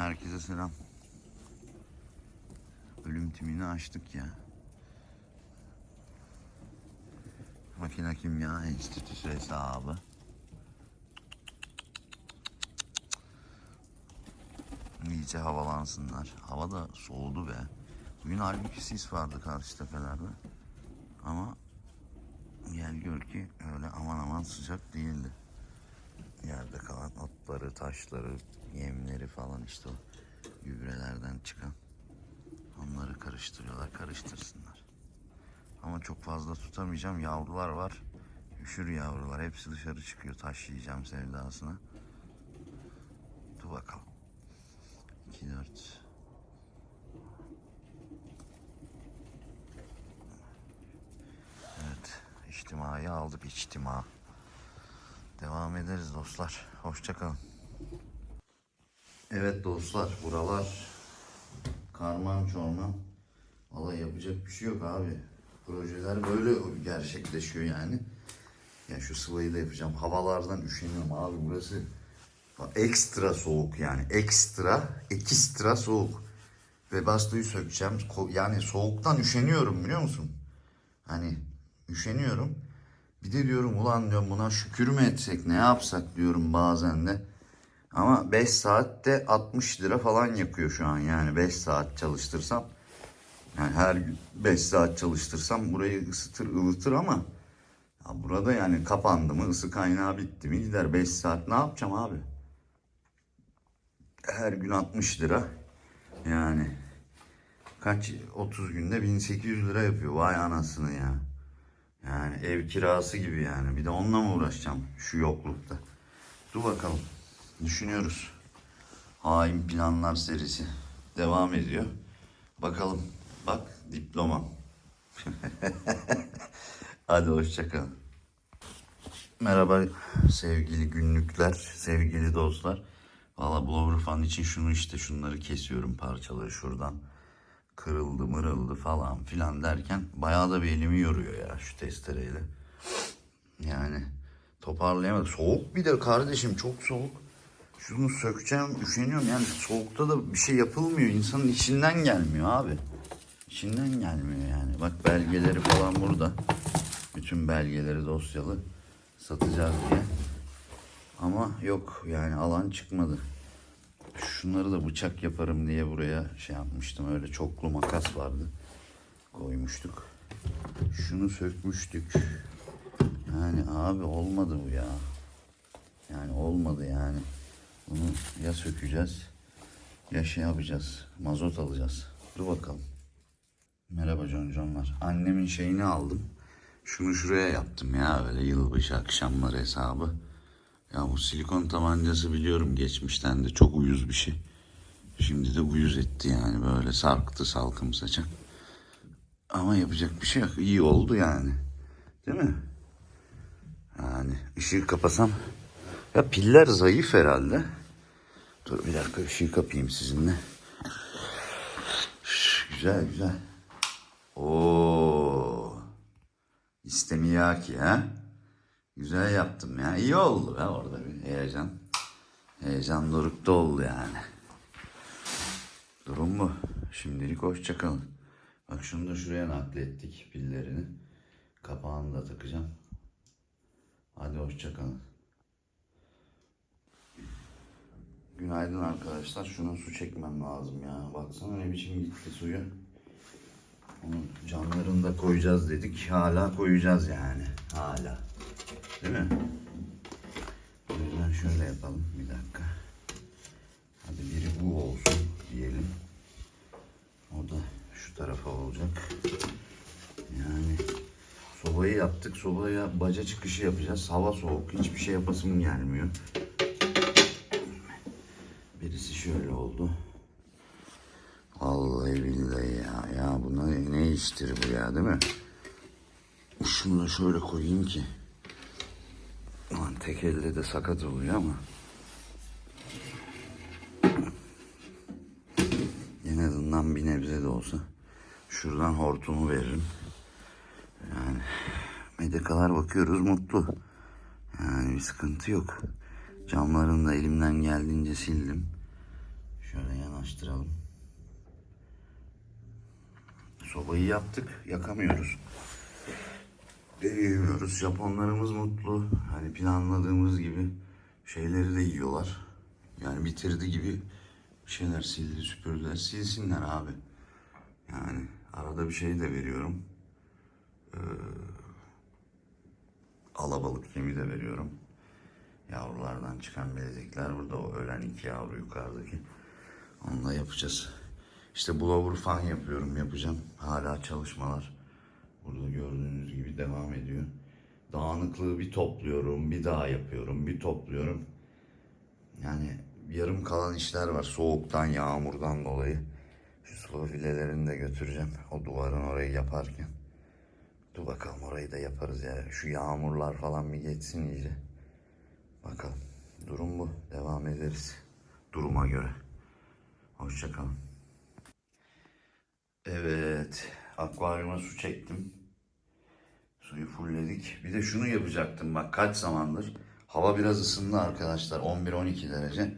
Herkese selam. Ölüm timini açtık ya. Makine Kimya Enstitüsü hesabı. İyice havalansınlar. Hava da soğudu be. Bugün halbuki sis vardı karşı tepelerde. Ama gel gör ki öyle aman aman sıcak değildi. Yerde kalan otları, taşları, yemleri falan işte o gübrelerden çıkan. Onları karıştırıyorlar, karıştırsınlar. Ama çok fazla tutamayacağım. Yavrular var. Üşür yavrular. Hepsi dışarı çıkıyor. Taş yiyeceğim sevdasına. Dur bakalım. 2 4 Evet. içtimayı aldık içtima. Devam ederiz dostlar. Hoşçakalın. Evet dostlar buralar karman çorman. Valla yapacak bir şey yok abi. Projeler böyle gerçekleşiyor yani. Ya şu sıvayı da yapacağım. Havalardan üşeniyorum abi burası. Ekstra soğuk yani. Ekstra, ekstra soğuk. Ve bastığı sökeceğim. Yani soğuktan üşeniyorum biliyor musun? Hani üşeniyorum. Bir de diyorum ulan diyorum buna şükür mü etsek ne yapsak diyorum bazen de. Ama 5 saatte 60 lira falan yakıyor şu an yani 5 saat çalıştırsam. Yani her gün 5 saat çalıştırsam burayı ısıtır ılıtır ama ya burada yani kapandı mı ısı kaynağı bitti mi gider 5 saat ne yapacağım abi? Her gün 60 lira yani kaç 30 günde 1800 lira yapıyor vay anasını ya. Yani ev kirası gibi yani. Bir de onunla mı uğraşacağım şu yoklukta? Dur bakalım. Düşünüyoruz. Hain Planlar serisi devam ediyor. Bakalım. Bak diplomam. Hadi hoşçakalın. Merhaba sevgili günlükler, sevgili dostlar. Valla blower fan için şunu işte şunları kesiyorum parçaları şuradan. Kırıldı mırıldı falan filan derken bayağı da bir elimi yoruyor ya şu testereyle. Yani toparlayamadık. Soğuk bir de kardeşim çok soğuk. Şunu sökeceğim üşeniyorum yani soğukta da bir şey yapılmıyor. İnsanın içinden gelmiyor abi. İçinden gelmiyor yani. Bak belgeleri falan burada. Bütün belgeleri dosyalı satacağız diye. Ama yok yani alan çıkmadı. Şunları da bıçak yaparım diye buraya şey yapmıştım. Öyle çoklu makas vardı. Koymuştuk. Şunu sökmüştük. Yani abi olmadı bu ya. Yani olmadı yani. Bunu ya sökeceğiz ya şey yapacağız. Mazot alacağız. Dur bakalım. Merhaba Conconlar. Annemin şeyini aldım. Şunu şuraya yaptım ya öyle yılbaşı akşamları hesabı. Ya bu silikon tabancası biliyorum geçmişten de çok uyuz bir şey. Şimdi de uyuz etti yani böyle sarktı salkım saçak. Ama yapacak bir şey yok. İyi oldu yani. Değil mi? Yani ışığı kapasam. Ya piller zayıf herhalde. Dur bir dakika ışığı kapayım sizinle. Şş, güzel güzel. Oo. İstemiyaki ha. Güzel yaptım ya. İyi oldu ya orada bir heyecan. Heyecan dorukta oldu yani. Durum bu. Şimdilik hoşçakalın. Bak şunu da şuraya naklettik pillerini. Kapağını da takacağım. Hadi hoşçakalın. Günaydın arkadaşlar. Şuna su çekmem lazım ya. Baksana ne biçim gitti suyu. Onun camlarını da koyacağız dedik. Hala koyacağız yani. Hala. Değil mi? O yüzden şöyle yapalım. Bir dakika. Hadi biri bu olsun diyelim. O da şu tarafa olacak. Yani sobayı yaptık. Sobaya baca çıkışı yapacağız. Hava soğuk. Hiçbir şey yapasım gelmiyor. Birisi şöyle oldu. Vallahi billahi ya. Ya bu ne, ne iştir bu ya değil mi? Şunu da şöyle koyayım ki. Tek elde de sakat oluyor ama. En azından bir nebze de olsa şuradan hortumu veririm. Yani medekalar bakıyoruz mutlu. Yani bir sıkıntı yok. Camlarını da elimden geldiğince sildim. Şöyle Yakınlaştıralım. Sobayı yaptık. Yakamıyoruz. Deneyemiyoruz. Japonlarımız mutlu. Hani planladığımız gibi şeyleri de yiyorlar. Yani bitirdi gibi şeyler sildi süpürdüler. Silsinler abi. Yani arada bir şey de veriyorum. Ee, alabalık yemi de veriyorum. Yavrulardan çıkan belezikler burada o ölen iki yavru yukarıdaki. Onu da yapacağız. İşte blower fan yapıyorum yapacağım. Hala çalışmalar. Burada gördüğünüz devam ediyor. Dağınıklığı bir topluyorum, bir daha yapıyorum, bir topluyorum. Yani yarım kalan işler var soğuktan, yağmurdan dolayı. Şu sıvı filelerini de götüreceğim. O duvarın orayı yaparken. Dur bakalım orayı da yaparız ya. Şu yağmurlar falan bir geçsin iyice. Bakalım. Durum bu. Devam ederiz. Duruma göre. Hoşçakalın. Evet. Akvaryuma su çektim. Suyu fullledik. Bir de şunu yapacaktım bak kaç zamandır. Hava biraz ısındı arkadaşlar. 11-12 derece.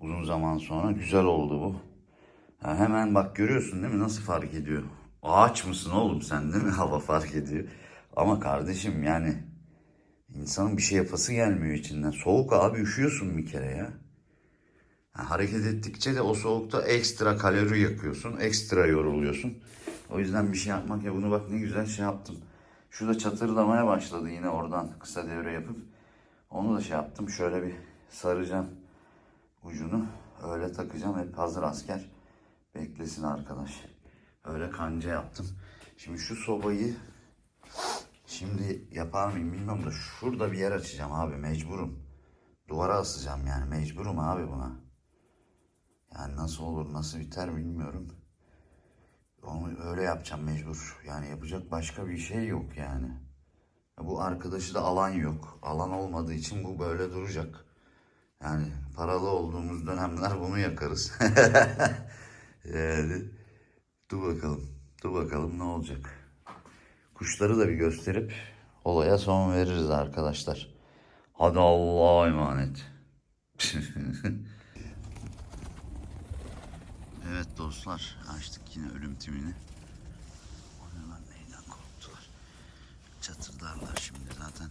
Uzun zaman sonra güzel oldu bu. Ha, hemen bak görüyorsun değil mi nasıl fark ediyor. Ağaç mısın oğlum sen değil mi? Hava fark ediyor. Ama kardeşim yani insanın bir şey yapası gelmiyor içinden. Soğuk abi üşüyorsun bir kere ya. Ha, hareket ettikçe de o soğukta ekstra kalori yakıyorsun. Ekstra yoruluyorsun. O yüzden bir şey yapmak ya bunu bak ne güzel şey yaptım. Şurada çatırlamaya başladı yine oradan kısa devre yapıp. Onu da şey yaptım. Şöyle bir saracağım ucunu. Öyle takacağım. Hep hazır asker. Beklesin arkadaş. Öyle kanca yaptım. Şimdi şu sobayı şimdi yapar mıyım bilmiyorum da şurada bir yer açacağım abi mecburum. Duvara asacağım yani mecburum abi buna. Yani nasıl olur nasıl biter bilmiyorum. Onu öyle yapacağım mecbur. Yani yapacak başka bir şey yok yani. Bu arkadaşı da alan yok. Alan olmadığı için bu böyle duracak. Yani paralı olduğumuz dönemler bunu yakarız. yani dur bakalım. Dur bakalım ne olacak. Kuşları da bir gösterip olaya son veririz arkadaşlar. Hadi Allah'a emanet. evet dostlar açtık yine ölüm timini. Oynanan neyden korktular. Çatırdarlar şimdi zaten.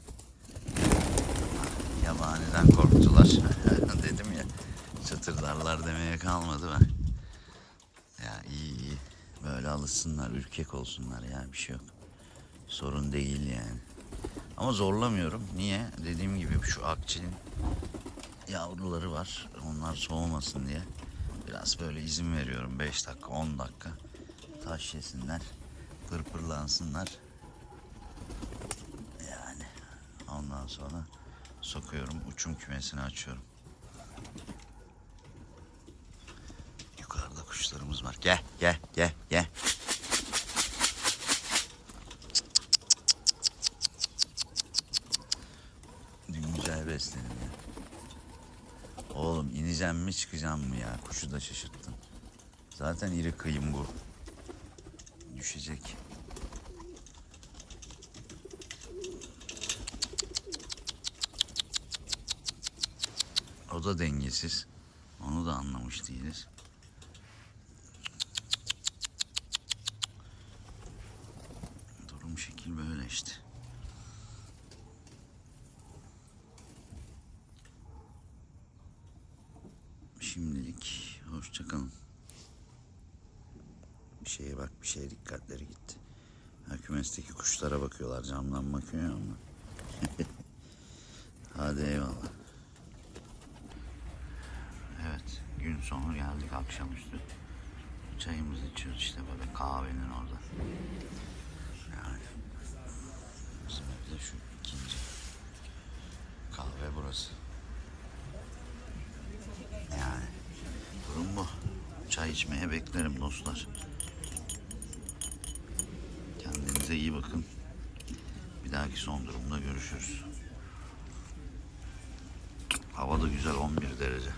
Yabaniden korktular. Dedim ya çatırdarlar demeye kalmadı ben. Ya iyi iyi. Böyle alışsınlar, ürkek olsunlar ya bir şey yok. Sorun değil yani. Ama zorlamıyorum. Niye? Dediğim gibi şu akçilin yavruları var. Onlar soğumasın diye. Biraz böyle izin veriyorum. 5 dakika, 10 dakika. Taş yesinler. Pırpırlansınlar. Yani ondan sonra sokuyorum. Uçum kümesini açıyorum. Yukarıda kuşlarımız var. Gel, gel, gel, gel. Dün güzel besledim ya. Oğlum ineceğim mi çıkacağım mı ya? Kuşu da şaşırttın. Zaten iri kıyım bu. Düşecek. O da dengesiz. Onu da anlamış değiliz. Durum şekil böyle işte. Şimdilik hoşçakalın. Bir şeye bak bir şeye dikkatleri gitti. Ha, kümesteki kuşlara bakıyorlar camdan bakıyor ama. Hadi eyvallah. Evet gün sonu geldik akşamüstü. Çayımızı içiyoruz işte böyle kahvenin orada. Yani bizim evde şu ikinci kahve burası. Yani durum bu. Çay içmeye beklerim dostlar. Kendinize iyi bakın. Bir dahaki son durumda görüşürüz. Hava da güzel 11 derece.